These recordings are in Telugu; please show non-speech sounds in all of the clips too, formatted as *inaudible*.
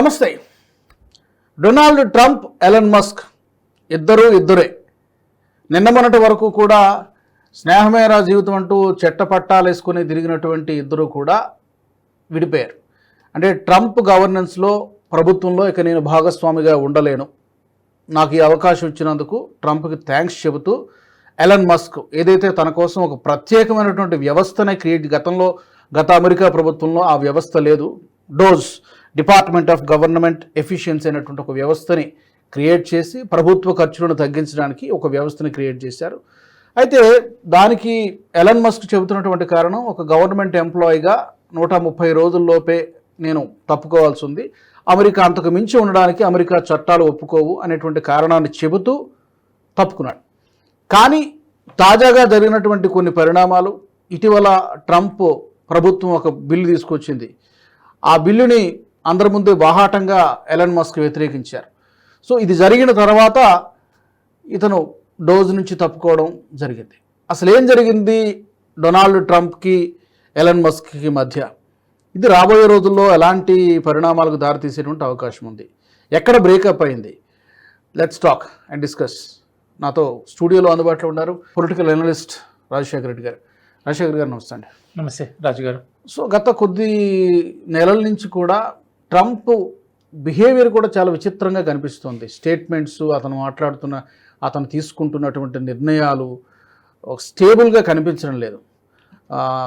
నమస్తే. డొనాల్డ్ ట్రంప్ ఎలన్ మస్క్ ఇద్దరు ఇద్దరే. నిన్న మొన్నటి వరకు కూడా స్నేహమేరా జీవితం అంటూ చెట్టపట్టాలు వేసుకుని తిరిగినటువంటి ఇద్దరు కూడా విడిపోయారు. అంటే ట్రంప్ గవర్నెన్స్లో ప్రభుత్వంలో ఇక నేను భాగస్వామిగా ఉండలేను. నాకు ఈ అవకాశం ఇచ్చినందుకు ట్రంప్కి థ్యాంక్స్ చెబుతూ ఎలన్ మస్క్ ఏదైతే తన కోసం ఒక ప్రత్యేకమైనటువంటి వ్యవస్థనే క్రియేట్ గతంలో గత అమెరికా ప్రభుత్వంలో ఆ వ్యవస్థ లేదు. DOGE department of government efficiency అనేటువంటి ఒక వ్యవస్థని క్రియేట్ చేసి ప్రభుత్వ ఖర్చులను తగ్గించడానికి ఒక వ్యవస్థని క్రియేట్ చేశారు. అయితే దానికి ఎలన్ మస్క్ చెబుతున్నటువంటి కారణం ఒక గవర్నమెంట్ ఎంప్లాయీగా నూట ముప్పై రోజుల్లోపే నేను తప్పుకోవాల్సి ఉంది. అమెరికా అంతకు మించి ఉండడానికి అమెరికా చట్టాలు ఒప్పుకోవు అనేటువంటి కారణాన్ని చెబుతూ తప్పుకున్నాడు. కానీ తాజాగా జరిగినటువంటి కొన్ని పరిణామాలు ఇటీవల ట్రంప్ ప్రభుత్వం ఒక బిల్లు తీసుకొచ్చింది. ఆ బిల్లుని అందరి ముందు బాహాటంగా ఎలన్ మస్క్ వ్యతిరేకించారు. సో ఇది జరిగిన తర్వాత ఇతను డోజ్ నుంచి తప్పుకోవడం జరిగింది. అసలు ఏం జరిగింది? డొనాల్డ్ ట్రంప్కి ఎలన్ మస్క్కి మధ్య. ఇది రాబోయే రోజుల్లో ఎలాంటి పరిణామాలకు దారితీసేటువంటి అవకాశం ఉంది. ఎక్కడ బ్రేకప్ అయింది? లెట్స్ టాక్ అండ్ డిస్కస్ నాతో స్టూడియోలో అందుబాటులో ఉన్నారు పొలిటికల్ అనలిస్ట్ రాజశేఖర రెడ్డి గారు. రాజశేఖర్ గారు నమస్తే అండి. నమస్తే రాజు గారు. సో గత కొద్ది నెలల నుంచి కూడా ట్రంప్ బిహేవియర్ కూడా చాలా విచిత్రంగా కనిపిస్తుంది. స్టేట్మెంట్స్ అతను మాట్లాడుతున్న అతను తీసుకుంటున్నటువంటి నిర్ణయాలు ఒక స్టేబుల్గా కనిపించడం లేదు.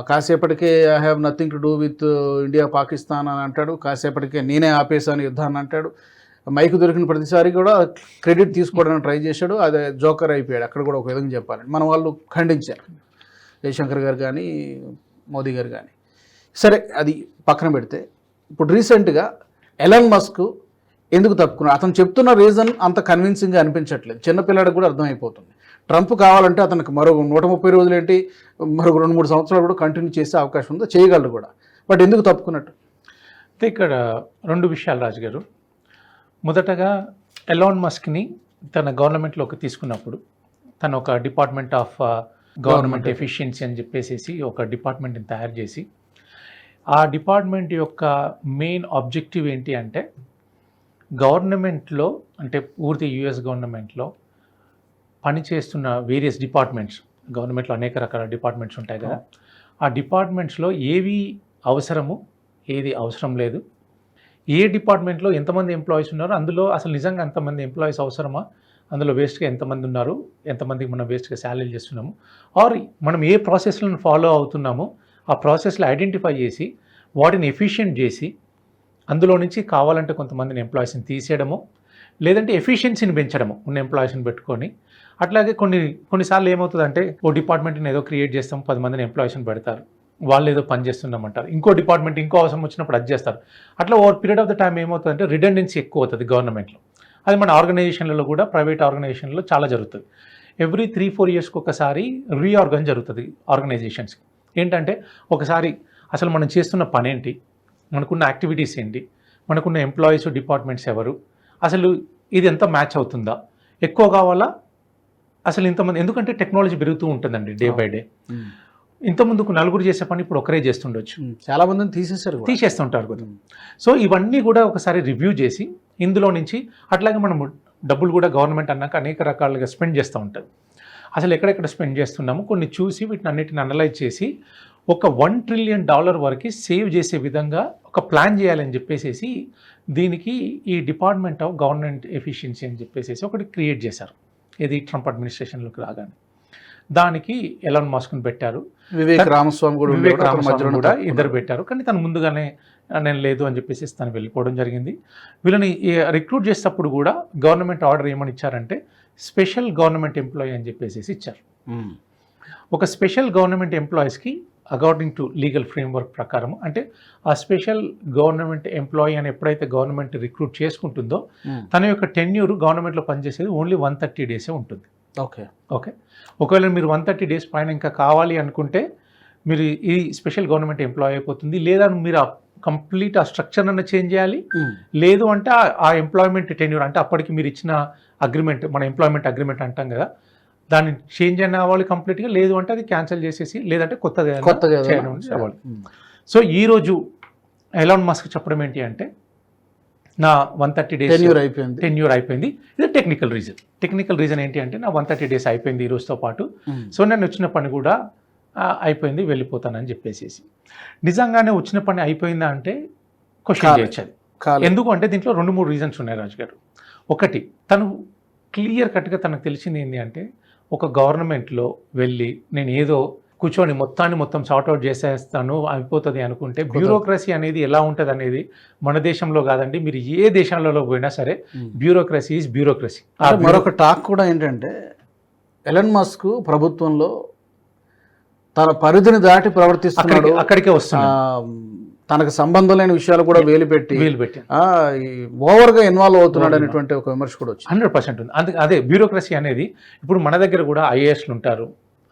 కాసేపటికే I have nothing to do with India Pakistan అని అంటాడు. కాసేపటికే నేనే ఆపేశాను యుద్ధాన్ని అంటాడు. మైకు దొరికిన ప్రతిసారి కూడా క్రెడిట్ తీసుకోవడానికి ట్రై చేశాడు. అదే జోకర్ అయిపోయాడు. అక్కడ కూడా ఒక విధంగా చెప్పాలి మన వాళ్ళు ఖండించారు. జయశంకర్ గారు కానీ మోదీ గారు కానీ. సరే అది పక్కన పెడితే ఇప్పుడు రీసెంట్గా ఎలన్ మస్క్ ఎందుకు తప్పుకున్నాడు అతను చెప్తున్న రీజన్ అంత కన్విన్సింగ్గా అనిపించట్లేదు. చిన్నపిల్లాడికి కూడా అర్థమైపోతుంది. ట్రంప్ కావాలంటే అతనికి మరో నూట ముప్పై రోజులు ఏంటి? మరొక రెండు మూడు సంవత్సరాలు కూడా కంటిన్యూ చేసే అవకాశం ఉందో? చేయగలరు కూడా. బట్ ఎందుకు తప్పుకున్నట్టు? అయితే ఇక్కడ రెండు విషయాలు రాజు గారు మొదటగా ఎలాన్ మస్క్ని తన గవర్నమెంట్లోకి తీసుకున్నప్పుడు తను ఒక డిపార్ట్మెంట్ ఆఫ్ గవర్నమెంట్ ఎఫిషియన్సీ అని చెప్పేసి ఒక డిపార్ట్మెంట్ని తయారు చేసి ఆ డిపార్ట్మెంట్ యొక్క మెయిన్ ఆబ్జెక్టివ్ ఏంటి అంటే గవర్నమెంట్లో అంటే పూర్తి యుఎస్ గవర్నమెంట్లో పనిచేస్తున్న వేరియస్ డిపార్ట్మెంట్స్ గవర్నమెంట్లో అనేక రకాల డిపార్ట్మెంట్స్ ఉంటాయి కదా ఆ డిపార్ట్మెంట్స్లో ఏవి అవసరము ఏది అవసరం లేదు ఏ డిపార్ట్మెంట్లో ఎంతమంది ఎంప్లాయీస్ ఉన్నారో అందులో అసలు నిజంగా ఎంతమంది ఎంప్లాయీస్ అవసరమా అందులో వేస్ట్గా ఎంతమంది ఉన్నారు ఎంతమందికి మనం వేస్ట్గా శాలరీ చేస్తున్నాము ఆర్ మనం ఏ ప్రాసెస్లను ఫాలో అవుతున్నామో ఆ ప్రాసెస్లో ఐడెంటిఫై చేసి వాటిని ఎఫిషియెంట్ చేసి అందులో నుంచి కావాలంటే కొంతమందిని ఎంప్లాయీస్ని తీసేయడము లేదంటే ఎఫిషియన్సీని పెంచడము ఉన్న ఎంప్లాయీస్ని పెట్టుకొని అట్లాగే కొన్ని కొన్నిసార్లు ఏమవుతుందంటే ఓ డిపార్ట్మెంట్ని ఏదో క్రియేట్ చేస్తాం పది మందిని ఎంప్లాయీస్ని పెడతారు. వాళ్ళు ఏదో పని చేస్తున్నామంటారు. ఇంకో డిపార్ట్మెంట్ ఇంకో అవసరం వచ్చినప్పుడు అది చేస్తారు. అట్లా over period of the time ఏమవుతుందంటే రిడెండెన్సీ ఎక్కువ అవుతుంది గవర్నమెంట్లో. అది మన ఆర్గనైజేషన్లలో కూడా ప్రైవేట్ ఆర్గనైజేషన్లో చాలా జరుగుతుంది. ఎవ్రీ త్రీ ఫోర్ ఇయర్స్కి ఒకసారి రీఆర్గన్ జరుగుతుంది ఆర్గనైజేషన్స్కి. ఏంటంటే ఒకసారి అసలు మనం చేస్తున్న పని ఏంటి మనకున్న యాక్టివిటీస్ ఏంటి? మనకున్న ఎంప్లాయీస్ డిపార్ట్మెంట్స్ ఎవరు? అసలు ఇది ఎంత మ్యాచ్ అవుతుందా? ఎక్కువ కావాలా? అసలు ఇంతమంది ఎందుకంటే టెక్నాలజీ పెరుగుతూ ఉంటుందండి డే బై డే. ఇంత ముందుకు నలుగురు చేసే పని ఇప్పుడు ఒకరే చేస్తుండొచ్చు. చాలా మందిని కూడా. తీసేస్తుంటారు కదా సో ఇవన్నీ కూడా ఒకసారి రివ్యూ చేసి ఇందులో నుంచి అట్లాగే మనం డబ్బులు కూడా గవర్నమెంట్ అన్నాక అనేక రకాలుగా స్పెండ్ చేస్తూ ఉంటుంది అసలు ఎక్కడెక్కడ స్పెండ్ చేస్తున్నాము? కొన్ని చూసి వీటిని అన్నిటిని అనలైజ్ చేసి ఒక వన్ ట్రిలియన్ డాలర్ వరకు సేవ్ చేసే విధంగా ఒక ప్లాన్ చేయాలని చెప్పేసి దీనికి ఈ డిపార్ట్మెంట్ ఆఫ్ గవర్నమెంట్ ఎఫిషియన్సీ అని చెప్పేసి ఒకటి క్రియేట్ చేశారు. ఇది ట్రంప్ అడ్మినిస్ట్రేషన్లోకి రాగానే. దానికి ఎలాన్ మాస్క్ని పెట్టారు. వివేక్ రామస్వామి కూడా వివేక్ రామస్వామి కూడా. ఇద్దరు పెట్టారు. కానీ తను ముందుగానే "ఆ, నేను లేదు అని చెప్పేసి తను వెళ్ళిపోవడం జరిగింది. వీళ్ళని రిక్రూట్ చేసేటప్పుడు కూడా గవర్నమెంట్ ఆర్డర్ ఏమని ఇచ్చారంటే స్పెషల్ గవర్నమెంట్ ఎంప్లాయీ అని చెప్పేసి ఇచ్చారు. ఒక స్పెషల్ గవర్నమెంట్ ఎంప్లాయీస్కి అకార్డింగ్ టు లీగల్ ఫ్రేమ్వర్క్ ప్రకారం అంటే ఆ స్పెషల్ గవర్నమెంట్ ఎంప్లాయీ అని ఎప్పుడైతే గవర్నమెంట్ రిక్రూట్ చేసుకుంటుందో. తన యొక్క టెన్యూర్ గవర్నమెంట్లో పనిచేసేది ఓన్లీ వన్ థర్టీ డేసే ఉంటుంది ఓకే ఓకే ఒకవేళ మీరు వన్ థర్టీ డేస్ పైన ఇంకా కావాలి అనుకుంటే మీరు ఈ స్పెషల్ గవర్నమెంట్ ఎంప్లాయ్ అయిపోతుంది లేదా మీరు ఆ కంప్లీట్ ఆ స్ట్రక్చర్ అన్న చేంజ్ చేయాలి. లేదు అంటే ఆ ఎంప్లాయ్మెంట్ టెన్యూర్ అంటే అప్పటికి మీరు ఇచ్చిన అగ్రిమెంట్ మన ఎంప్లాయ్మెంట్ అగ్రిమెంట్ అంటాం కదా దాన్ని చేంజ్ అయిన అవ్వాలి కంప్లీట్గా లేదు అంటే అది క్యాన్సిల్ చేసేసి లేదంటే కొత్తది కొత్తగా. సో ఈరోజు ఎలాన్ మస్క్ చెప్పడం ఏంటి అంటే నా వన్ థర్టీ డేస్ టెన్యూర్ అయిపోయింది. టెన్యూర్ అయిపోయింది. ఇది టెక్నికల్ రీజన్ టెక్నికల్ రీజన్ ఏంటి అంటే నా వన్ థర్టీ డేస్ అయిపోయింది ఈ రోజుతో పాటు. సో నేను వచ్చిన పని కూడా అయిపోయింది వెళ్ళిపోతానని చెప్పేసేసి. నిజంగానే వచ్చిన పని అయిపోయిందా అంటే క్వశ్చన్. చేయొచ్చు. ఎందుకు అంటే దీంట్లో రెండు మూడు రీజన్స్ ఉన్నాయి రాజు గారు ఒకటి తను క్లియర్ కట్గా తనకు తెలిసింది ఏంటి అంటే ఒక గవర్నమెంట్లో వెళ్ళి నేను ఏదో కూర్చొని మొత్తాన్ని మొత్తం సార్ట్అవుట్ చేసేస్తాను అయిపోతుంది అనుకుంటే బ్యూరోక్రసీ అనేది ఎలా ఉంటుంది అనేది మన దేశంలో కాదండి మీరు ఏ దేశంలో పోయినా సరే. బ్యూరోక్రసీ ఈజ్ బ్యూరోక్రసీ మరొక టాక్ కూడా ఏంటంటే ఎలన్ మస్క్ ప్రభుత్వంలో తన పరిధిని దాటి ప్రవర్తిస్తున్నాడు. అక్కడికే వస్తున్నా తనకు సంబంధం లేని విషయాలు కూడా వేలు పెట్టి వీలు పెట్టి ఓవర్గా ఇన్వాల్వ్ అవుతున్నాడు అనేటువంటి ఒక విమర్శ కూడా వచ్చింది. హండ్రెడ్ పర్సెంట్ ఉంది. అందుకే అదే బ్యూరోక్రసీ అనేది ఇప్పుడు మన దగ్గర కూడా ఐఏఎస్లు ఉంటారు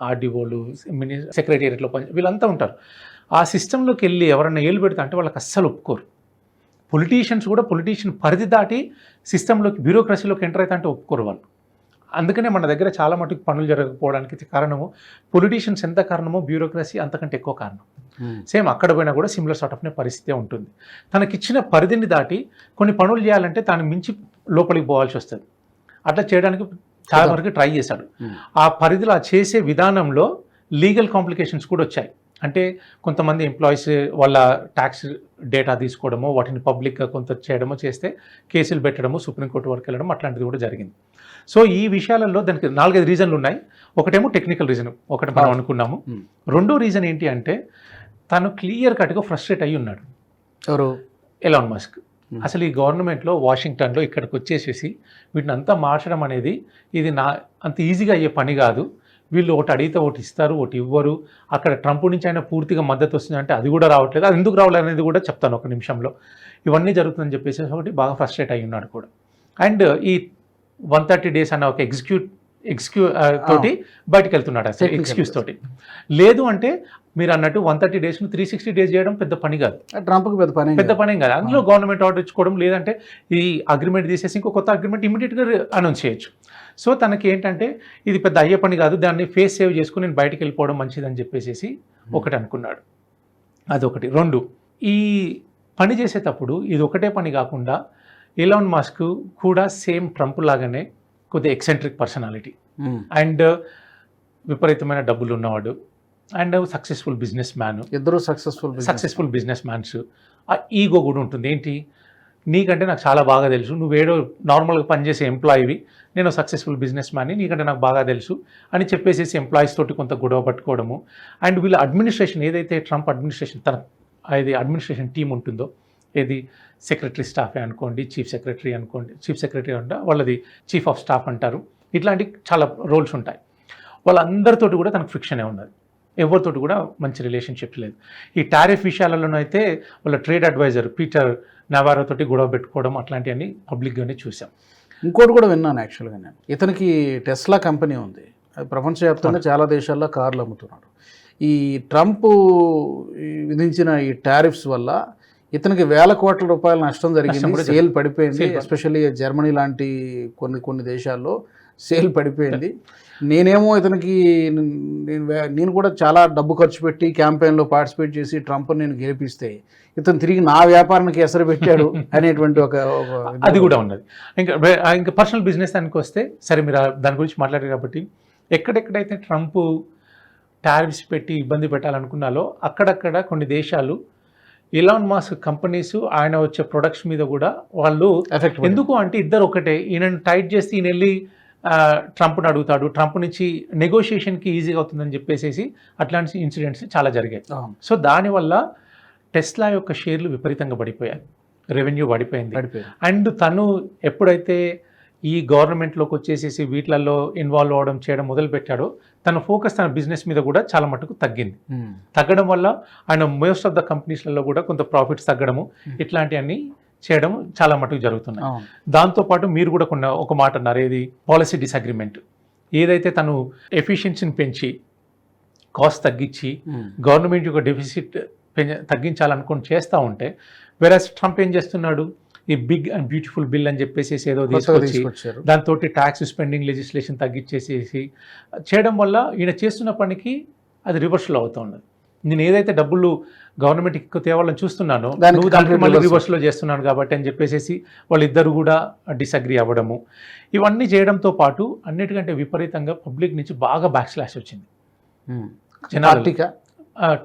ఆర్డీఓలు మిని సెక్రటేరియట్లో పని వీళ్ళంతా ఉంటారు. ఆ సిస్టంలోకి వెళ్ళి ఎవరైనా ఏళ్ళు పెడతా అంటే వాళ్ళకి అస్సలు ఒప్పుకోరు. పొలిటీషియన్స్ కూడా పొలిటీషియన్ పరిధి దాటి సిస్టంలోకి బ్యూరోక్రసీలోకి ఎంటర్ అవుతా అంటే ఒప్పుకోరు వాళ్ళు. అందుకనే మన దగ్గర చాలా మటుకు పనులు జరగకపోవడానికి కారణము పొలిటీషియన్స్ ఎంత కారణమో బ్యూరోక్రసీ అంతకంటే ఎక్కువ కారణం. సేమ్ అక్కడ పోయినా కూడా సిమిలర్ సార్ట్ ఆఫ్ పరిస్థితే ఉంటుంది. తనకిచ్చిన పరిధిని దాటి కొన్ని పనులు చేయాలంటే తాను మించి లోపలికి పోవాల్సి వస్తుంది. అట్లా చేయడానికి చాలా వరకు ట్రై చేశాడు Hmm. ఆ పరిధిలో చేసే విధానంలో లీగల్ కాంప్లికేషన్స్ కూడా వచ్చాయి. అంటే కొంతమంది ఎంప్లాయీస్ వాళ్ళ ట్యాక్స్ డేటా తీసుకోవడమో వాటిని పబ్లిక్గా కొంత చేయడమో చేస్తే కేసులు పెట్టడము సుప్రీంకోర్టు వరకు వెళ్ళడం అట్లాంటిది కూడా జరిగింది. సో ఈ విషయాలలో దానికి నాలుగైదు రీజన్లు ఉన్నాయి. ఒకటేమో టెక్నికల్ రీజన్ ఒకటి మనం. అనుకున్నాము. రెండో రీజన్ ఏంటి అంటే తను క్లియర్ కట్గా ఫ్రస్ట్రేట్ అయ్యి ఉన్నాడు. ఎవరు? Elon Musk. అసలు ఈ గవర్నమెంట్లో వాషింగ్టన్లో ఇక్కడికి వచ్చేసేసి వీటిని అంతా మార్చడం అనేది ఇది నా అంత ఈజీగా అయ్యే పని కాదు. వీళ్ళు ఒకటి అడిగితే ఒకటి ఇస్తారు ఒకటి ఇవ్వరు. అక్కడ ట్రంప్ నుంచి అయినా పూర్తిగా మద్దతు వస్తుంది అంటే అది కూడా రావట్లేదు. అది ఎందుకు రావట్లేదు అనేది కూడా చెప్తాను ఒక నిమిషంలో. ఇవన్నీ జరుగుతుందని చెప్పేసి ఒకటి బాగా ఫ్రస్ట్రేట్ అయ్యి ఉన్నాడు కూడా. అండ్ ఈ వన్ థర్టీ డేస్ అన్న ఒక ఎగ్జిక్యూట్ ఎగ్జిక్యూ తోటి బయటకు వెళ్తున్నాడు అసలు ఎక్స్క్యూజ్. తోటి. లేదు అంటే మీరు అన్నట్టు వన్ థర్టీ డేస్ను త్రీ సిక్స్టీ డేస్ చేయడం పెద్ద పని కాదు. ట్రంప్కి పెద్ద పని పెద్ద పనేం కాదు. అందులో గవర్నమెంట్ ఆర్డర్ ఇచ్చుకోవడం లేదంటే ఈ అగ్రిమెంట్ తీసేసి ఇంకో కొత్త అగ్రిమెంట్ ఇమీడియట్గా అనౌన్స్ చేయొచ్చు. సో తనకి ఏంటంటే ఇది పెద్ద అయ్యే పని కాదు. దాన్ని ఫేస్ సేవ్ చేసుకుని నేను బయటికి వెళ్ళిపోవడం మంచిదని చెప్పేసి ఒకటి అనుకున్నాడు. అదొకటి. రెండు ఈ పని చేసేటప్పుడు ఇది ఒకటే పని కాకుండా ఎలాన్ మాస్క్ కూడా సేమ్ ట్రంప్ లాగానే కొద్దిగా ఎక్సెంట్రిక్ పర్సనాలిటీ. అండ్ విపరీతమైన డబ్బులు ఉన్నవాడు. అండ్ సక్సెస్ఫుల్ బిజినెస్ మ్యాన్ ఇద్దరు సక్సెస్ఫుల్ సక్సెస్ఫుల్ బిజినెస్ మ్యాన్స్ ఆ ఈగో కూడా ఉంటుంది. ఏంటి? నీకంటే నాకు చాలా బాగా తెలుసు. నువ్వేడో నార్మల్గా పనిచేసే ఎంప్లాయీవి నేను సక్సెస్ఫుల్ బిజినెస్ మ్యాన్ని నీకంటే నాకు బాగా తెలుసు అని చెప్పేసేసి ఎంప్లాయీస్ తోటి కొంత గొడవ పట్టుకోవడము. అండ్ వీళ్ళ అడ్మినిస్ట్రేషన్ ఏదైతే ట్రంప్ అడ్మినిస్ట్రేషన్ తన అది అడ్మినిస్ట్రేషన్ టీం ఉంటుందో ఏది? సెక్రటరీ స్టాఫే అనుకోండి చీఫ్ సెక్రటరీ అనుకోండి చీఫ్ సెక్రటరీ అంట వాళ్ళది చీఫ్ ఆఫ్ స్టాఫ్ అంటారు. ఇట్లాంటి చాలా రోల్స్ ఉంటాయి. వాళ్ళందరితోటి కూడా తనకు ఫ్రిక్షనే ఉన్నది. ఎవరితోటి కూడా మంచి రిలేషన్షిప్ లేదు. ఈ టారిఫ్ విషయాలలోనైతే వాళ్ళ ట్రేడ్ అడ్వైజర్ పీటర్ నవారో తోటి గొడవ పెట్టుకోవడం అట్లాంటివన్నీ పబ్లిక్గానే చూసాం. ఇంకోటి కూడా విన్నాను యాక్చువల్గా నేను. ఇతనికి టెస్లా కంపెనీ ఉంది. అది ప్రపంచవ్యాప్తంగా చాలా దేశాల్లో కార్లు అమ్ముతున్నాడు. ఈ ట్రంప్ విధించిన ఈ టారిఫ్స్ వల్ల ఇతనికి వేల కోట్ల రూపాయల నష్టం జరిగింది సేల్ పడిపోయింది. ఎస్పెషల్లీ జర్మనీ లాంటి కొన్ని కొన్ని దేశాల్లో సేల్ పడిపోయింది. నేనేమో ఇతనికి నేను నేను కూడా చాలా డబ్బు ఖర్చు పెట్టి క్యాంపెయిన్లో పార్టిసిపేట్ చేసి ట్రంప్ నేను గెలిపిస్తే ఇతను తిరిగి నా వ్యాపారానికి ఎసరు పెట్టాడు *laughs* అనేటువంటి ఒక అది కూడా ఉన్నది. ఇంకా ఇంకా పర్సనల్ బిజినెస్ దానికి వస్తే సరే మీరు దాని గురించి మాట్లాడారు కాబట్టి ఎక్కడెక్కడైతే ట్రంప్ టారిఫ్స్ పెట్టి ఇబ్బంది పెట్టాలనుకున్నాలో అక్కడక్కడ కొన్ని దేశాలు ఇలాన్ మాస్క్ కంపెనీస్ ఆయన వచ్చే ప్రొడక్ట్స్ మీద కూడా వాళ్ళు ఎఫెక్ట్ ఎందుకు అంటే ఇద్దరు ఒకటే ఈయనను టైట్ చేస్తే ఈయన వెళ్ళి ట్రంప్ని అడుగుతాడు. ట్రంప్ నుంచి నెగోషియేషన్కి ఈజీగా అవుతుందని చెప్పేసి అట్లాంటి ఇన్సిడెంట్స్ చాలా జరిగాయి. సో దానివల్ల టెస్లా యొక్క షేర్లు విపరీతంగా పడిపోయాయి. రెవెన్యూ పడిపోయింది. అండ్ తను ఎప్పుడైతే ఈ గవర్నమెంట్లోకి వచ్చేసేసి వీటిలలో ఇన్వాల్వ్ అవ్వడం చేయడం మొదలుపెట్టాడో తన ఫోకస్ తన బిజినెస్ మీద కూడా చాలా మటుకు తగ్గింది ఉమ్. తగ్గడం వల్ల ఆయన మోస్ట్ ఆఫ్ ద కంపెనీస్లలో కూడా కొంత ప్రాఫిట్స్ తగ్గడము Hmm. ఇట్లాంటివన్నీ చేయడం చాలా మటుకు జరుగుతున్నాయి. దాంతోపాటు మీరు కూడా కొన్ని ఒక మాట అన్నారు ఏది పాలసీ డిసగ్రిమెంట్ ఏదైతే తను ఎఫిషియన్సీని పెంచి కాస్ట్ తగ్గించి. గవర్నమెంట్ యొక్క డెఫిసిట్ తగ్గించాలనుకుని చేస్తూ ఉంటే వేరే ట్రంప్ ఏం చేస్తున్నాడు ఈ బిగ్ అండ్ బ్యూటిఫుల్ బిల్ అని చెప్పేసి ఏదో తీసుకొచ్చి దాంతో ట్యాక్స్ స్పెండింగ్ లెజిస్లేషన్ తగ్గించేసేసి చేయడం వల్ల ఈయన చేస్తున్న పనికి అది రివర్స్లో అవుతూ ఉన్నది నేను ఏదైతే డబ్బులు గవర్నమెంట్ ఎక్కువ తేవాలని చూస్తున్నానో నువ్వు దానికి మళ్ళీ. రివర్స్లో చేస్తున్నాను కాబట్టి అని చెప్పేసి వాళ్ళిద్దరు కూడా డిసగ్రీ అవ్వడము. ఇవన్నీ చేయడంతో పాటు అన్నిటికంటే విపరీతంగా పబ్లిక్ నుంచి బాగా బ్యాక్ స్లాష్ వచ్చింది జనాలు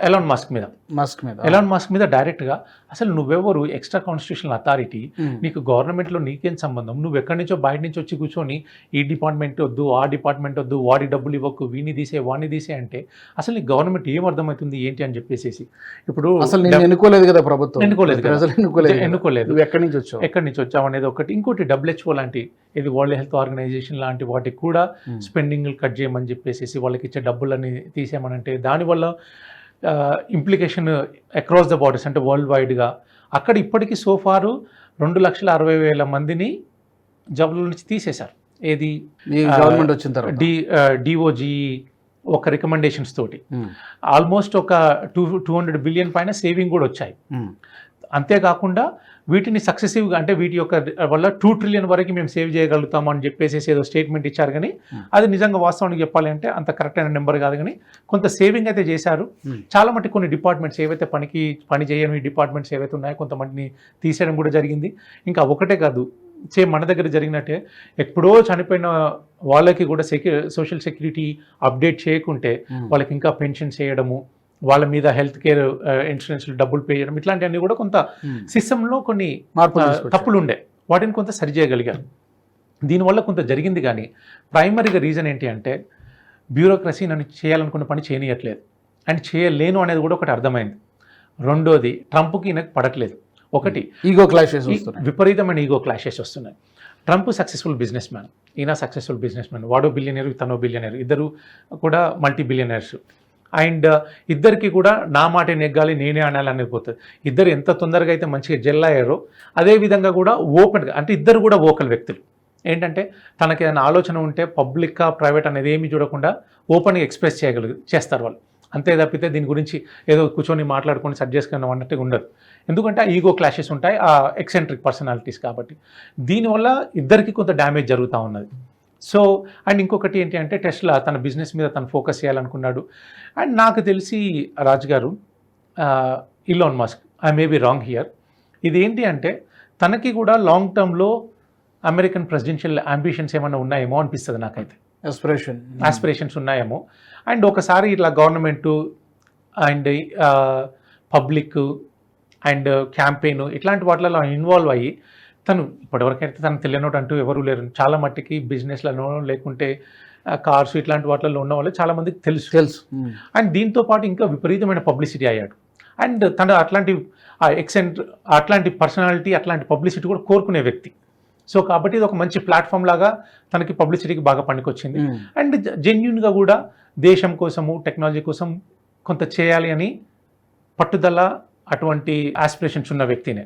ఎలాన్ మాస్క్ మీద. మస్క్ మీద ఎలాన్ మాస్క్ మీద డైరెక్ట్గా అసలు నువ్వెవరు ఎక్స్ట్రా కాన్స్టిట్యూషనల్ అథారిటీ. నీకు గవర్నమెంట్లో నీకేం సంబంధం? నువ్వు ఎక్కడి నుంచో బయట నుంచి వచ్చి కూర్చొని ఈ డిపార్ట్మెంట్ వద్దు ఆ డిపార్ట్మెంట్ వద్దు వాడి డబ్బులు ఇవ్వకు వీని తీసే వాడిని తీసే అంటే అసలు నీకు గవర్నమెంట్ ఏం అర్థమవుతుంది ఏంటి అని చెప్పేసి ఇప్పుడు అసలు నేను ఎన్నుకోలేదు కదా ప్రభుత్వం. ఎన్నుకోలేదు ఎన్నుకోలేదు ఎక్కడి నుంచి వచ్చావు? ఎక్కడి నుంచి వచ్చావు అనేది ఒకటి. ఇంకోటి డబ్ల్యూహెచ్ఓ లాంటి ఇది వరల్డ్ హెల్త్ ఆర్గనైజేషన్ లాంటి వాటికి కూడా ఉమ్. స్పెండింగ్లు కట్ చేయమని చెప్పేసి వాళ్ళకి ఇచ్చే డబ్బులని తీసేయమనంటే దానివల్ల ఇంప్లికేషన్ అక్రాస్ ద బార్డర్స్ అంటే వరల్డ్ వైడ్గా అక్కడ ఇప్పటికీ సోఫారు రెండు లక్షల అరవై వేల మందిని జాబ్ల నుంచి తీసేశారు. ఏది? గవర్నమెంట్ వచ్చిన తర్వాత. డి డిఓజీ ఒక రికమెండేషన్స్ తోటి. ఆల్మోస్ట్ ఒక టూ టూ హండ్రెడ్ బిలియన్ పైన సేవింగ్ కూడా వచ్చాయి. ఉమ్. అంతేకాకుండా వీటిని సక్సెసివ్గా అంటే వీటి యొక్క వల్ల టూ ట్రిలియన్ వరకు మేము సేవ్ చేయగలుగుతాము అని చెప్పేసి ఏదో స్టేట్మెంట్ ఇచ్చారు కానీ Hmm. అది నిజంగా వాస్తవానికి చెప్పాలి అంటే అంత కరెక్ట్ అయిన నెంబర్ కాదు కానీ కొంత సేవింగ్ అయితే చేశారు Hmm. చాలా మట్టి కొన్ని డిపార్ట్మెంట్స్ ఏవైతే పనికి పని చేయని డిపార్ట్మెంట్స్ ఏవైతే ఉన్నాయో కొంతమందిని తీసేయడం కూడా జరిగింది ఇంకా ఒకటే కాదు సేమ్ మన దగ్గర జరిగినట్టే ఎప్పుడో చనిపోయిన వాళ్ళకి కూడా సెక్యూ సోషల్ సెక్యూరిటీ అప్డేట్ చేయకుంటే ఉమ్. వాళ్ళకి ఇంకా పెన్షన్ చేయడము వాళ్ళ మీద హెల్త్ కేర్ ఇన్సూరెన్స్ డబ్బులు పే చేయడం ఇట్లాంటివన్నీ కూడా కొంత. సిస్టంలో కొన్ని ఆ, తీసుకొచ్చారు. తప్పులు ఉండే వాటిని కొంత సరి చేయగలిగారు. దీనివల్ల కొంత జరిగింది కానీ ప్రైమరీగా రీజన్ ఏంటి అంటే బ్యూరోక్రసీ నన్ను చేయాలనుకున్న పని చేయనీయట్లేదు. అండ్ చేయలేను అనేది కూడా ఒకటి అర్థమైంది. రెండోది ట్రంప్కి నాకు పడట్లేదు. ఒకటి ఈగో క్లాషెస్ ఈ వస్తున్నాయి. విపరీతమైన ఈగో క్లాషెస్ వస్తున్నాయి. ట్రంప్ సక్సెస్ఫుల్ బిజినెస్ మ్యాన్ ఈయన సక్సెస్ఫుల్ బిజినెస్ మ్యాన్ వాడో బిలియనర్ తనో బిలియనర్ ఇద్దరు కూడా మల్టీ బిలియనర్స్ అండ్ uh, ఇద్దరికి కూడా నా మాట నెగ్గాలి నేనే అనాలి అనిపోతుంది ఇద్దరు ఎంత తొందరగా అయితే మంచిగా జెల్ అయ్యారో అదే విధంగా కూడా ఓపెన్గా అంటే ఇద్దరు కూడా ఓకల్ వ్యక్తులు. ఏంటంటే తనకి ఏదైనా ఆలోచన ఉంటే పబ్లిక్గా ప్రైవేట్ అనేది ఏమీ చూడకుండా ఓపెన్గా ఎక్స్ప్రెస్ చేయగలిగి చేస్తారు వాళ్ళు. అంతే తప్పితే దీని గురించి ఏదో కూర్చొని మాట్లాడుకొని సెట్ చేసుకున్నాం అన్నట్టుగా ఉండదు. ఎందుకంటే ఆ ఈగో క్లాషెస్ ఉంటాయి ఆ ఎక్సెంట్రిక్ పర్సనాలిటీస్ కాబట్టి. దీనివల్ల ఇద్దరికి కొంత డ్యామేజ్ జరుగుతూ ఉన్నది. సో అండ్ ఇంకొకటి ఏంటి అంటే టెస్లా తన బిజినెస్ మీద తను ఫోకస్ చేయాలనుకున్నాడు. అండ్ నాకు తెలిసి రాజు గారు Elon Musk I may be wrong here ఇది ఏంటి అంటే తనకి కూడా లాంగ్ టర్మ్లో అమెరికన్ ప్రెసిడెన్షియల్ అంబిషన్స్ ఏమైనా ఉన్నాయేమో అనిపిస్తుంది నాకైతే. ఎస్పిరేషన్ ఆస్పిరేషన్స్ ఉన్నాయేమో. అండ్ ఒకసారి ఇట్లా government and public and campaign ఇట్లాంటి వాటిలలో ఇన్వాల్వ్ అయ్యి తను ఇప్పటివరకైతే తను తెలియనోటు అంటూ ఎవరు లేరు. చాలా మట్టికి బిజినెస్లలో లేకుంటే కార్స్ ఇట్లాంటి వాటిలలో ఉన్న వాళ్ళు చాలా మందికి తెలుసు. తెలుసు. అండ్ దీంతో పాటు ఇంకా విపరీతమైన పబ్లిసిటీ అయ్యాడు. అండ్ తను అట్లాంటి ఎక్సెంట్ అట్లాంటి పర్సనాలిటీ అట్లాంటి పబ్లిసిటీ కూడా కోరుకునే వ్యక్తి. సో కాబట్టి ఇది ఒక మంచి ప్లాట్ఫామ్ లాగా తనకి పబ్లిసిటీకి బాగా పనికొచ్చింది. అండ్ జెన్యున్గా కూడా దేశం కోసము టెక్నాలజీ కోసం కొంత చేయాలి అని పట్టుదల అటువంటి ఆస్పిరేషన్స్ ఉన్న వ్యక్తినే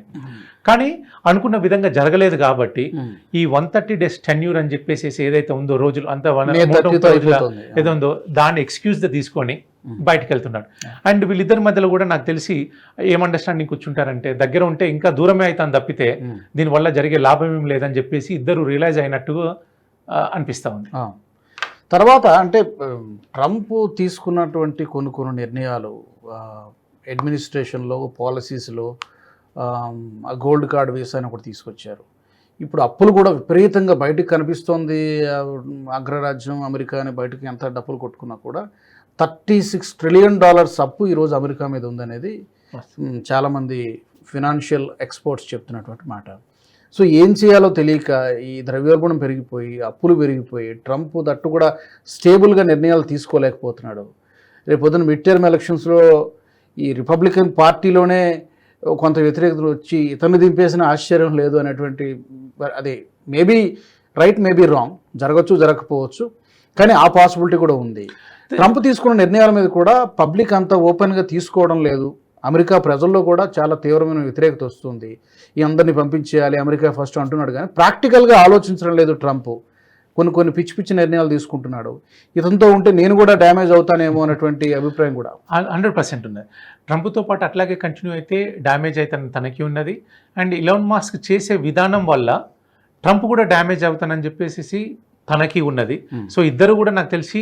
కానీ అనుకున్న విధంగా జరగలేదు కాబట్టి ఉమ్. ఈ వన్ థర్టీ డేస్ టెన్యూర్ అని చెప్పేసి ఏదైతే ఉందో రోజులు అంత వన- మే నూట 30తో ముప్పై రోజుల అయిపోతుంది. ఏదో ఉందో దాన్ని ఎక్స్క్యూజ్ తీసుకొని Hmm. బయటకు వెళ్తున్నాడు అండ్ వీళ్ళిద్దరి మధ్యలో కూడా నాకు తెలిసి ఏం అండర్స్టాండింగ్ కూర్చుంటారంటే దగ్గర ఉంటే ఇంకా దూరమే అవుతాను తప్పితే. దీనివల్ల జరిగే లాభం ఏం లేదని చెప్పేసి ఇద్దరు రియలైజ్ అయినట్టుగా ఆ, అనిపిస్తా ఉంది. తర్వాత అంటే ట్రంప్ తీసుకున్నటువంటి కొన్ని కొన్ని నిర్ణయాలు అడ్మినిస్ట్రేషన్లో పాలసీస్లో గోల్డ్ కార్డ్ వీసా అని ఒకటి తీసుకొచ్చారు. ఇప్పుడు అప్పులు కూడా విపరీతంగా బయటకు కనిపిస్తోంది. అగ్రరాజ్యం అమెరికా అని బయటకు ఎంత డబ్బులు కొట్టుకున్నా కూడా థర్టీ సిక్స్ ట్రిలియన్ డాలర్స్ అప్పు ఈరోజు అమెరికా మీద ఉందనేది చాలామంది ఫినాన్షియల్ ఎక్స్పర్ట్స్ చెప్తున్నటువంటి మాట. సో ఏం చేయాలో తెలియక ఈ ద్రవ్యోల్బణం పెరిగిపోయి అప్పులు పెరిగిపోయి ట్రంప్ దట్టు కూడా స్టేబుల్గా నిర్ణయాలు తీసుకోలేకపోతున్నాడు. రేపు పొద్దున మిడ్ టర్మ్ ఎలక్షన్స్లో ఈ రిపబ్లికన్ పార్టీలోనే కొంత వ్యతిరేకతలు వచ్చి ఇతన్ని దింపేసిన ఆశ్చర్యం లేదు అనేటువంటి అదే మేబీ రైట్ మేబీ రాంగ్ జరగచ్చు జరగకపోవచ్చు కానీ ఆ పాసిబిలిటీ కూడా ఉంది. ట్రంప్ తీసుకున్న నిర్ణయాల మీద కూడా పబ్లిక్ అంత ఓపెన్గా తీసుకోవడం లేదు. అమెరికా ప్రజల్లో కూడా చాలా తీవ్రమైన వ్యతిరేకత వస్తుంది. ఈ అందరిని పంపించేయాలి అమెరికా ఫస్ట్ అంటున్నాడు కానీ ప్రాక్టికల్గా ఆలోచించడం లేదు ట్రంప్ కొన్ని కొన్ని పిచ్చి పిచ్చి నిర్ణయాలు తీసుకుంటున్నాడు ఇతనితో ఉంటే నేను కూడా డ్యామేజ్ అవుతానేమో అనేటువంటి అభిప్రాయం కూడా హండ్రెడ్ పర్సెంట్ ఉన్నది ట్రంప్తో పాటు అట్లాగే కంటిన్యూ అయితే డ్యామేజ్ అయితే తనకి ఉన్నది అండ్ ఇలాన్ మాస్క్ చేసే విధానం వల్ల ట్రంప్ కూడా డ్యామేజ్ అవుతానని చెప్పేసి తనకి ఉన్నది Hmm. సో ఇద్దరు కూడా నాకు తెలిసి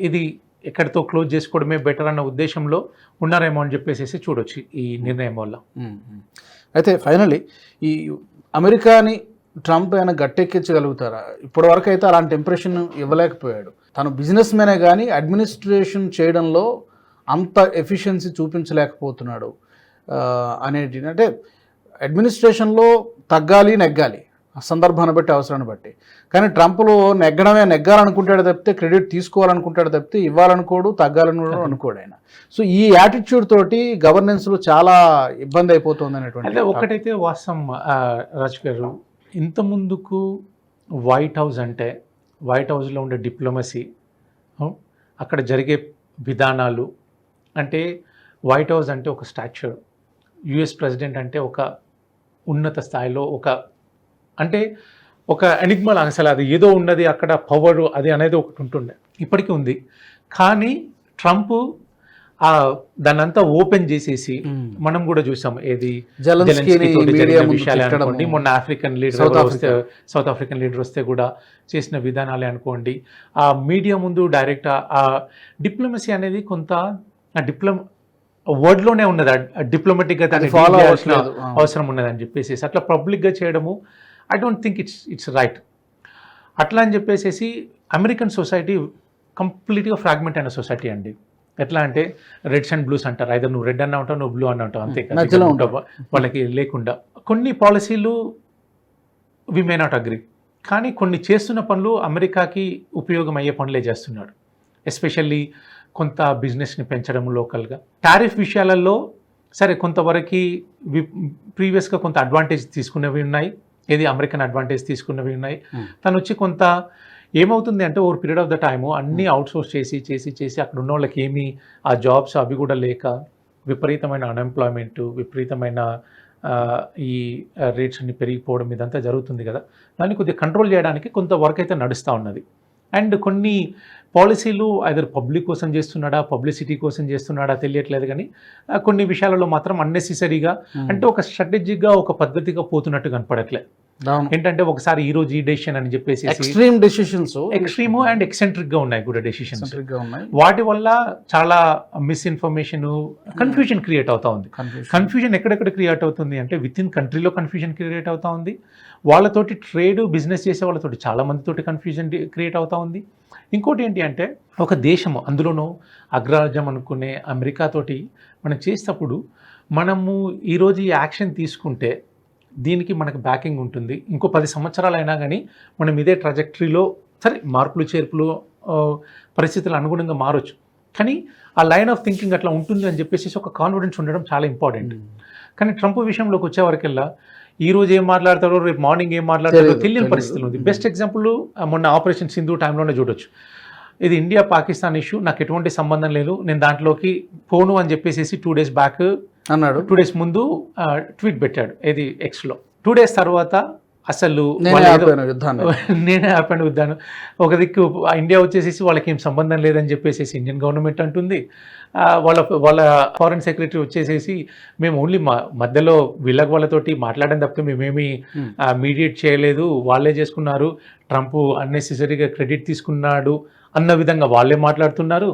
ఇది ఎక్కడితో క్లోజ్ చేసుకోవడమే బెటర్ అన్న ఉద్దేశంలో ఉన్నారేమో అని చెప్పేసి చూడొచ్చు ఈ నిర్ణయం వల్ల మ్మ్. మ్మ్. అయితే ఫైనల్లీ ఈ అమెరికాని ట్రంప్ ఆయన గట్టెక్కించగలుగుతారా? ఇప్పటి వరకు అయితే అలాంటి ఇంప్రెషన్ ఇవ్వలేకపోయాడు. తను బిజినెస్ మ్యానే కానీ అడ్మినిస్ట్రేషన్ చేయడంలో అంత ఎఫిషియన్సీ చూపించలేకపోతున్నాడు. అనేటి అనేది అంటే అడ్మినిస్ట్రేషన్లో తగ్గాలి నెగ్గాలి. ఆ సందర్భాన్ని బట్టి అవసరాన్ని బట్టి. కానీ ట్రంప్లో నెగ్గడమే నెగ్గాలనుకుంటాడు తప్పితే క్రెడిట్ తీసుకోవాలనుకుంటాడు తప్పితే ఇవ్వాలనుకోడు తగ్గాలని కూడా అనుకోడు ఆయన. సో ఈ యాటిట్యూడ్ తోటి గవర్నెన్స్లో చాలా ఇబ్బంది అయిపోతుంది అనేటువంటి ఒకటైతే వాస్తవం రాజు గారు. ఇంత ముందుకు వైట్ హౌస్ అంటే వైట్ హౌస్లో ఉండే డిప్లొమసీ అక్కడ జరిగే విధానాలు అంటే వైట్ హౌస్ అంటే ఒక స్టాచ్యూర్ యుఎస్ ప్రెసిడెంట్ అంటే ఒక ఉన్నత స్థాయిలో ఒక అంటే ఒక ఎనిగ్మల్ అసలు అది ఏదో ఉన్నది అక్కడ పవర్ అది అనేది ఒకటి ఉంటుండే ఇప్పటికీ ఉంది. కానీ ట్రంప్ ఆ దాన్నంతా ఓపెన్ చేసేసి మనం కూడా చూసాం ఏది. అనుకోండి. మొన్న ఆఫ్రికన్ లీడర్ సౌత్ వస్తే సౌత్ ఆఫ్రికన్ లీడర్ వస్తే కూడా చేసిన విధానాలే అనుకోండి. ఆ మీడియా ముందు డైరెక్ట్ ఆ డిప్లొమసీ అనేది కొంత డిప్లొమ వర్డ్లోనే ఉన్నది. దాన్ని deal చేయాల్సిన అవ్వట్లేదు. ఆ. అవసరం ఉన్నదని చెప్పేసి అట్లా పబ్లిక్గా చేయడము I don't think it's it's right అట్లా అని చెప్పేసి అమెరికన్ సొసైటీ కంప్లీట్గా ఫ్రాగ్మెంట్ అయిన సొసైటీ అండి. ఎట్లా అంటే రెడ్స్ అండ్ బ్లూస్ అంటారు. అయితే నువ్వు రెడ్ అన్న ఉంటావు నువ్వు బ్లూ అన్న ఉంటావు అంతే. మధ్యలో ఉంటావు. వాళ్ళకి లేకుండా. కొన్ని పాలసీలు వి మే నాట్ అగ్రి కానీ కొన్ని చేస్తున్న పనులు అమెరికాకి ఉపయోగం అయ్యే పనులే చేస్తున్నాడు. ఎస్పెషల్లీ కొంత బిజినెస్ని పెంచడం లోకల్గా టారిఫ్ విషయాలలో సరే కొంతవరకు వి ప్రీవియస్గా కొంత అడ్వాంటేజ్ తీసుకున్నవి ఉన్నాయి. ఏది అమెరికన్ అడ్వాంటేజ్ తీసుకున్నవి ఉన్నాయి. Hmm. తను వచ్చి కొంత ఏమవుతుంది అంటే over period of the time అన్నీ అవుట్సోర్స్ చేసి చేసి చేసి అక్కడ ఉన్న వాళ్ళకి ఏమీ ఆ జాబ్స్ అవి కూడా లేక విపరీతమైన అన్ఎంప్లాయ్మెంట్ విపరీతమైన ఈ రేట్స్ అన్ని పెరిగిపోవడం ఇదంతా జరుగుతుంది కదా. దాన్ని కొద్దిగా కంట్రోల్ చేయడానికి కొంత వర్క్ అయితే నడుస్తూ ఉన్నది. అండ్ కొన్ని పాలసీలు ఐదర్ పబ్లిక్ కోసం చేస్తున్నాడా పబ్లిసిటీ కోసం చేస్తున్నాడా తెలియట్లేదు కానీ కొన్ని విషయాలలో మాత్రం అన్నెసెసరీగా అంటే ఒక స్ట్రాటజిక్గా ఒక పద్ధతిగా పోతున్నట్టు కనపడట్లేదు ఏంటంటే ఒకసారి ఈ రోజు ఈ డెసిషన్ అని చెప్పేసి ఎక్స్ట్రీమ్ డెసిషన్స్ ఎక్స్ట్రీమ్ అండ్ ఎక్సెంట్రిక్గా ఉన్నాయి కూడా డెసిషన్స్ ఉన్నాయి. వాటి వల్ల చాలా మిస్ఇన్ఫర్మేషన్ కన్ఫ్యూజన్ క్రియేట్ అవుతా ఉంది. కన్ఫ్యూజన్ ఎక్కడెక్కడ క్రియేట్ అవుతుంది అంటే విత్ ఇన్ కంట్రీలో కన్ఫ్యూజన్ క్రియేట్ అవుతా ఉంది. వాళ్ళతోటి ట్రేడ్ బిజినెస్ చేసే వాళ్ళతోటి చాలా మందితోటి కన్ఫ్యూజన్ క్రియేట్ అవుతా ఉంది. ఇంకోటి ఏంటి అంటే ఒక దేశము అందులోనూ అగ్రరాజ్యం అనుకునే అమెరికాతోటి మనం చేసేటప్పుడు మనము ఈరోజు ఈ యాక్షన్ తీసుకుంటే దీనికి మనకు బ్యాకింగ్ ఉంటుంది. ఇంకో పది సంవత్సరాలు అయినా కానీ మనం ఇదే ట్రజెక్టరీలో సరే మార్పులు చేర్పులు పరిస్థితులు అనుగుణంగా మారొచ్చు. కానీ ఆ లైన్ ఆఫ్ థింకింగ్ అట్లా ఉంటుంది అని చెప్పేసి ఒక కాన్ఫిడెన్స్ ఉండడం చాలా ఇంపార్టెంట్ కానీ ట్రంప్ విషయంలోకి వచ్చేవరకల్లా ఈ రోజు ఏం మాట్లాడతారో రేపు మార్నింగ్ ఏం మాట్లాడతారో తెలీదు, తెలియని. పరిస్థితులు ఉంది. బెస్ట్ ఎగ్జాంపుల్ మొన్న ఆపరేషన్ సింధు టైంలోనే చూడొచ్చు. ఇది ఇండియా పాకిస్తాన్ ఇష్యూ నాకు ఎటువంటి సంబంధం లేదు. నేను దాంట్లోకి పోను అని చెప్పేసి టూ డేస్ బ్యాక్ అన్నాడు. టూ డేస్ ముందు ట్వీట్ పెట్టాడు ఏది ఎక్స్లో టూ డేస్ తర్వాత అసలు నేనే ఆపాను వద్దాను *laughs* ఒక దిక్కు ఇండియా వచ్చేసేసి వాళ్ళకి ఏం సంబంధం లేదని చెప్పేసి ఇండియన్ గవర్నమెంట్ అంటుంది. వాళ్ళ వాళ్ళ ఫారెన్ సెక్రటరీ వచ్చేసేసి మేము ఓన్లీ మా మధ్యలో వీళ్ళకి వాళ్ళతోటి మాట్లాడడం తప్పితే మేమేమి Hmm. మీడియేట్ చేయలేదు. వాళ్ళే చేసుకున్నారు. ట్రంప్ అన్నెసెసరీగా క్రెడిట్ తీసుకున్నాడు అన్న విధంగా వాళ్ళే మాట్లాడుతున్నారు.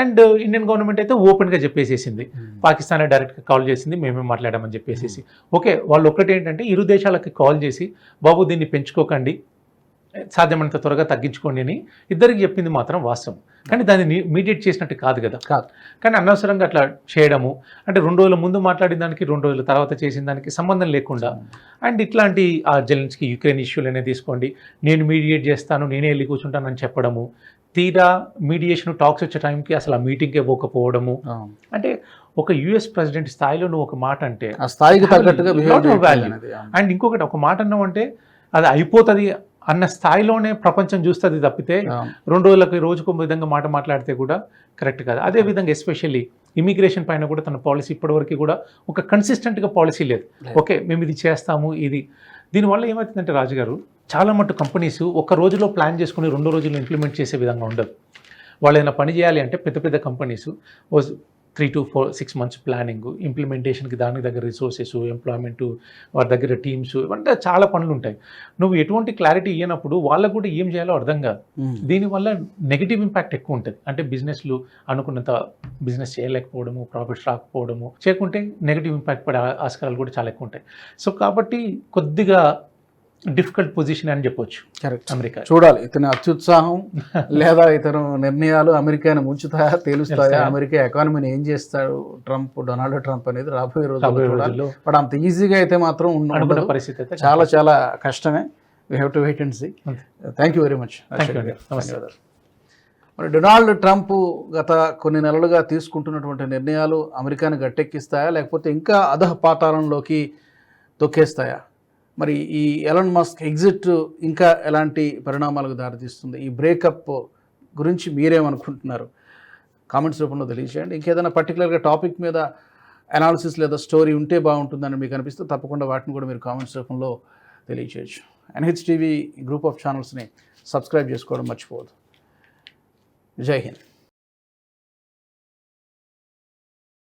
అండ్ ఇండియన్ గవర్నమెంట్ అయితే ఓపెన్గా చెప్పేసేసింది. పాకిస్తాన్ డైరెక్ట్గా కాల్ చేసింది మేమే మాట్లాడామని చెప్పేసి ఓకే వాళ్ళు ఒక్కటి ఏంటంటే ఇరు దేశాలకి కాల్ చేసి బాబు దీన్ని పెంచుకోకండి. సాధ్యమైనంత త్వరగా తగ్గించుకోండి అని ఇద్దరికి చెప్పింది మాత్రం వాస్తవం. కానీ దాన్ని మీడియేట్ చేసినట్టు కాదు కదా. కాదు. కానీ అనవసరంగా అట్లా చేయడము అంటే రెండు రోజుల ముందు మాట్లాడిన దానికి రెండు రోజుల తర్వాత చేసిన దానికి సంబంధం లేకుండా అండ్ ఇట్లాంటి ఆ జెలెన్స్కి యుక్రెయిన్ ఇష్యూలనే తీసుకోండి. నేను మీడియేట్ చేస్తాను నేనే వెళ్ళి కూర్చుంటానని చెప్పడము. తీరా మీడియేషన్ టాక్స్ వచ్చే టైంకి అసలు ఆ మీటింగ్కే పోకపోవడము. అంటే ఒక యుఎస్ ప్రెసిడెంట్ స్థాయిలో నువ్వు ఒక మాట అంటే ఆ స్థాయికి తగ్గట్టుగా. అండ్ ఇంకొకటి ఒక మాట అన్నావు అంటే అది అయిపోతుంది అన్న స్థాయిలోనే ప్రపంచం చూస్తుంది తప్పితే. రెండు రోజులకు రోజుకు విధంగా మాట మాట్లాడితే కూడా కరెక్ట్ కాదు. అదే విధంగా ఎస్పెషల్లీ ఇమిగ్రేషన్ పైన కూడా తన పాలసీ ఇప్పటివరకు కూడా ఒక కన్సిస్టెంట్గా పాలసీ లేదు. ఓకే మేము ఇది చేస్తాము ఇది. దీనివల్ల ఏమవుతుందంటే రాజుగారు చాలా మట్టు కంపెనీస్ ఒక రోజులో ప్లాన్ చేసుకుని రెండో రోజుల్లో ఇంప్లిమెంట్ చేసే విధంగా ఉండదు. వాళ్ళు ఏదైనా పని చేయాలి అంటే పెద్ద పెద్ద companies three to four six months planning ఇంప్లిమెంటేషన్కి దానికి దగ్గర రిసోర్సెస్ ఎంప్లాయ్మెంట్ వారి దగ్గర టీమ్స్ అంటే చాలా పనులు ఉంటాయి. నువ్వు ఎటువంటి క్లారిటీ ఇవ్వనప్పుడు వాళ్ళకు కూడా ఏం చేయాలో అర్థం కాదు. దీనివల్ల నెగిటివ్ ఇంపాక్ట్ ఎక్కువ ఉంటుంది. అంటే బిజినెస్లు అనుకున్నంత బిజినెస్ చేయలేకపోవడము ప్రాఫిట్స్ రాకపోవడము చేయకుంటే నెగిటివ్ ఇంపాక్ట్ పడే ఆస్కారాలు కూడా చాలా ఎక్కువ ఉంటాయి. సో కాబట్టి కొద్దిగా డిఫికల్ట్ పొజిషన్ అని చెప్పొచ్చు. కరెక్ట్. అమెరికా. చూడాలి ఇతని అత్యుత్సాహం లేదా ఇతను నిర్ణయాలు అమెరికాను ముంచుతాయా తేలుస్తాయా? అమెరికా ఎకానమీని ఏం చేస్తాడు ట్రంప్ డొనాల్డ్ ట్రంప్ అనేది రాబోయే రోజుల్లో బట్ అంత ఈజీగా అయితే మాత్రం. పరిస్థితి అయితే చాలా చాలా కష్టమే. We have to wait and see. Thank you very much. మరి డొనాల్డ్ ట్రంప్ గత కొన్ని నెలలుగా తీసుకుంటున్నటువంటి నిర్ణయాలు అమెరికాను గట్టెక్కిస్తాయా లేకపోతే ఇంకా అధః పాతాళంలోకి తొక్కేస్తాయా? మరి ఈ ఎలన్ మస్క్ ఎగ్జిట్ ఇంకా ఎలాంటి పరిణామాలకు దారితీస్తుంది? ఈ బ్రేకప్ గురించి మీరేమనుకుంటున్నారు? కామెంట్స్ రూపంలో తెలియజేయండి. ఇంకేదైనా పర్టికులర్గా టాపిక్ మీద అనాలిసిస్ లేదా స్టోరీ ఉంటే బాగుంటుందని మీకు అనిపిస్తే తప్పకుండా వాటిని కూడా మీరు కామెంట్స్ రూపంలో తెలియచేయచ్చు ఎన్హెచ్టీవీ గ్రూప్ ఆఫ్ ఛానల్స్ని సబ్స్క్రైబ్ చేసుకోవడం మర్చిపోవద్దు. జై హింద్.